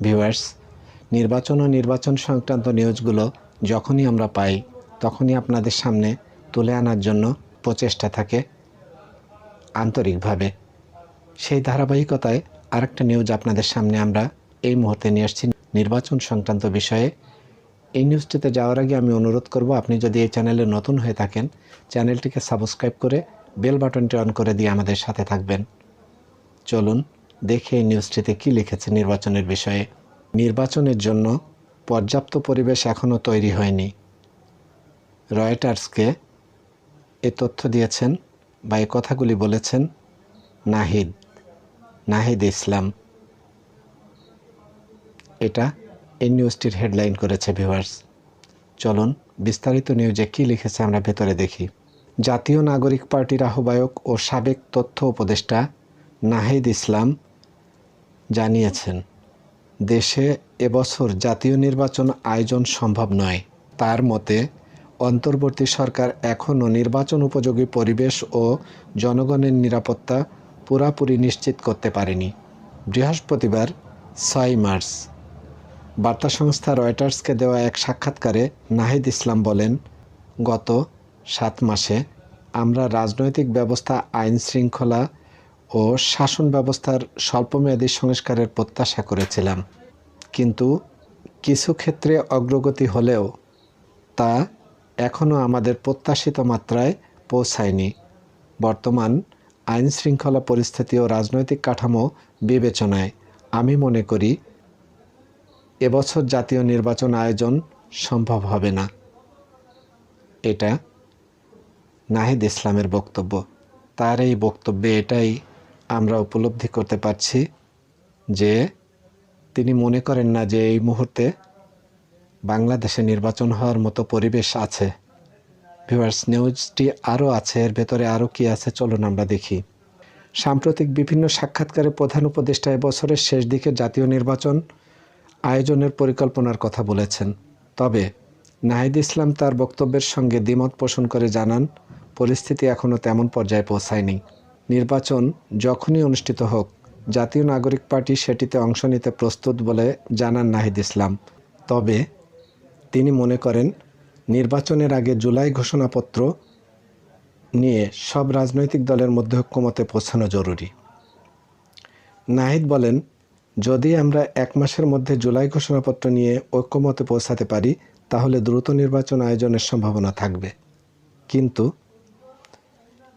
Viewers, নির্বাচন ও নির্বাচন সংক্রান্ত নিউজগুলো যখনই আমরা পাই, তখনই আপনাদের সামনে তুলে আনার জন্য প্রচেষ্টা থাকে আন্তরিকভাবে। সেই ধারাবাহিকতায় আরেকটা নিউজ আপনাদের সামনে আমরা এই মুহূর্তে নিয়ে আসছি। নির্বাচন সংক্রান্ত বিষয়ে এই নিউজটিতে যাওয়ার আগে আমি অনুরোধ করব, আপনি যদি এই চ্যানেলে নতুন হয়ে থাকেন, চ্যানেলটিকে সাবস্ক্রাইব করে বেল বাটনটি অন করে দিয়ে আমাদের সাথে থাকবেন। চলুন, দেখে এই নিউজটিতে কী লিখেছে নির্বাচনের বিষয়ে। নির্বাচনের জন্য পর্যাপ্ত পরিবেশ এখনও তৈরি হয়নি। রয়টার্সকে এ তথ্য দিয়েছেন বা এ কথাগুলি বলেছেন নাহিদ নাহিদ ইসলাম। এটা এই নিউজটির হেডলাইন করেছে ভিউয়ার্স। চলুন বিস্তারিত নিউজে কী লিখেছে আমরা ভেতরে দেখি। জাতীয় নাগরিক পার্টির আহ্বায়ক ও সাবেক তথ্য উপদেষ্টা নাহিদ ইসলাম জানিয়েছেন। দেশে এবছর জাতীয় নির্বাচন আয়োজন সম্ভব নয়। তার মতে, অন্তর্বর্তী সরকার এখনও নির্বাচন উপযোগী পরিবেশ ও জনগণের নিরাপত্তা পুরাপুরি নিশ্চিত করতে পারেনি। বৃহস্পতিবার, ছয় মার্চ। বার্তা সংস্থা রয়টার্সকে দেওয়া এক সাক্ষাৎকারে নাহিদ ইসলাম বলেন, গত সাত মাসে আমরা রাজনৈতিক ব্যবস্থা আইন শৃঙ্খলা ও শাসন ব্যবস্থার স্বল্পমেয়াদী সংস্কারের প্রত্যাশা করেছিলাম। কিন্তু কিছু ক্ষেত্রে অগ্রগতি হলেও তা এখনও আমাদের প্রত্যাশিত মাত্রায় পৌঁছায়নি। বর্তমান আইন শৃঙ্খলা পরিস্থিতি ও রাজনৈতিক কাঠামো বিবেচনায় আমি মনে করি এবছর জাতীয় নির্বাচন আয়োজন সম্ভব হবে না। এটা নাহিদ ইসলামের বক্তব্য। তার এই বক্তব্যে এটাই আমরা উপলব্ধি করতে পারছি যে তিনি মনে করেন না যে এই মুহূর্তে বাংলাদেশে নির্বাচন হওয়ার মতো পরিবেশ আছে। ভিউয়ার্স নিউজটি আরও আছে, এর ভেতরে আরও কি আছে চলুন আমরা দেখি। সাম্প্রতিক বিভিন্ন সাক্ষাৎকারে প্রধান উপদেষ্টা এবছরের শেষ দিকে জাতীয় নির্বাচন আয়োজনের পরিকল্পনার কথা বলেছেন। তবে নাহিদ ইসলাম তার বক্তব্যের সঙ্গে দ্বিমত পোষণ করে জানান, পরিস্থিতি এখনও তেমন পর্যায়ে পৌঁছায়নি। নির্বাচন যখনই অনুষ্ঠিত হোক, জাতীয় নাগরিক পার্টি সেটিতে অংশ নিতে প্রস্তুত বলে জানান নাহিদ ইসলাম। তবে তিনি মনে করেন, নির্বাচনের আগে জুলাই ঘোষণাপত্র নিয়ে সব রাজনৈতিক দলের মধ্যে ঐক্যমতে পৌঁছানো জরুরি। নাহিদ বলেন, যদি আমরা এক মাসের মধ্যে জুলাই ঘোষণাপত্র নিয়ে ঐক্যমতে পৌঁছাতে পারি, তাহলে দ্রুত নির্বাচন আয়োজনের সম্ভাবনা থাকবে। কিন্তু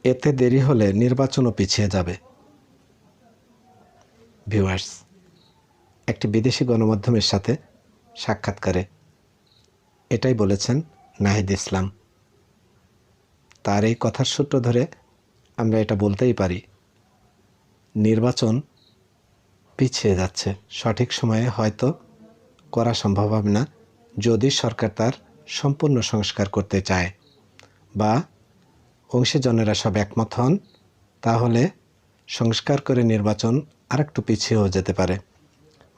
এতে দেরি হলে নির্বাচনও পিছিয়ে যাবে। ভিউয়ার্স, একটি বিদেশি গণমাধ্যমের সাথে সাক্ষাৎকারে এটাই বলেছেন নাহিদ ইসলাম। তার এই কথার সূত্র ধরে আমরা এটা বলতেই পারি, নির্বাচন পিছিয়ে যাচ্ছে। সঠিক সময়ে হয়তো করা সম্ভব হবে না, যদি সরকার তার সম্পূর্ণ সংস্কার করতে চায় বা অংশীজনেরা সব একমত হন, তাহলে সংস্কার করে নির্বাচন আরেকটু পিছিয়েও যেতে পারে।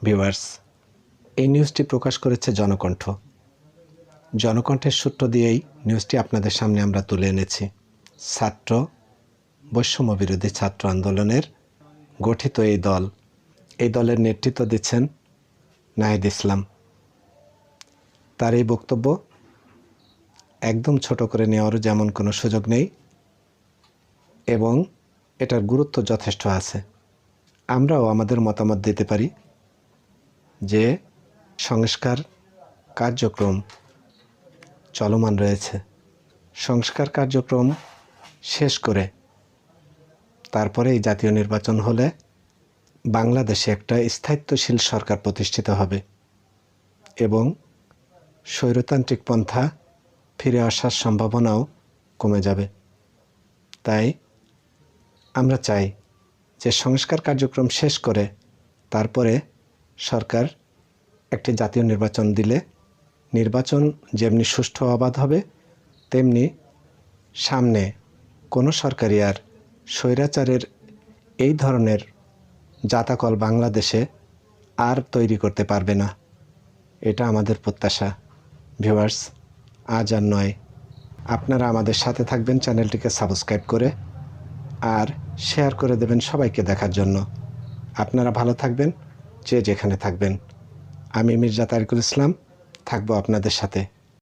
ভিউয়ার্স, এই নিউজটি প্রকাশ করেছে জনকণ্ঠ। জনকণ্ঠের সূত্র দিয়েই নিউজটি আপনাদের সামনে আমরা তুলে এনেছি। ছাত্র বৈষম্য বিরোধী ছাত্র আন্দোলনের গঠিত এই দল, এই দলের নেতৃত্ব দিচ্ছেন নাহিদ ইসলাম। তার এই বক্তব্য একদম ছোট করে নেওয়ারও যেমন কোনো সুযোগ নেই এবং এটার গুরুত্ব যথেষ্ট আছে। আমরাও আমাদের মতামত দিতে পারি যে সংস্কার কার্যক্রম চলমান রয়েছে। সংস্কার কার্যক্রম শেষ করে তারপরে এই জাতীয় নির্বাচন হলে বাংলাদেশে একটা স্থায়িত্বশীল সরকার প্রতিষ্ঠিত হবে এবং স্বৈরতান্ত্রিক পন্থা ফিরে আসার সম্ভাবনাও কমে যাবে। তাই আমরা চাই যে সংস্কার কার্যক্রম শেষ করে তারপরে সরকার একটি জাতীয় নির্বাচন দিলে নির্বাচন যেমনি সুষ্ঠু অবাধ হবে, তেমনি সামনে কোনো সরকারি আর স্বৈরাচারের এই ধরনের জাতাকল বাংলাদেশে আর তৈরি করতে পারবে না। এটা আমাদের প্রত্যাশা। ভিউয়ার্স, আজ আর নয়। আপনারা আমাদের সাথে থাকবেন, চ্যানেলটিকে সাবস্ক্রাইব করে আর শেয়ার করে দেবেন সবাইকে দেখার জন্য। আপনারা ভালো থাকবেন, যে যেখানে থাকবেন। আমি মির্জা তারিকুল ইসলাম, থাকব আপনাদের সাথে।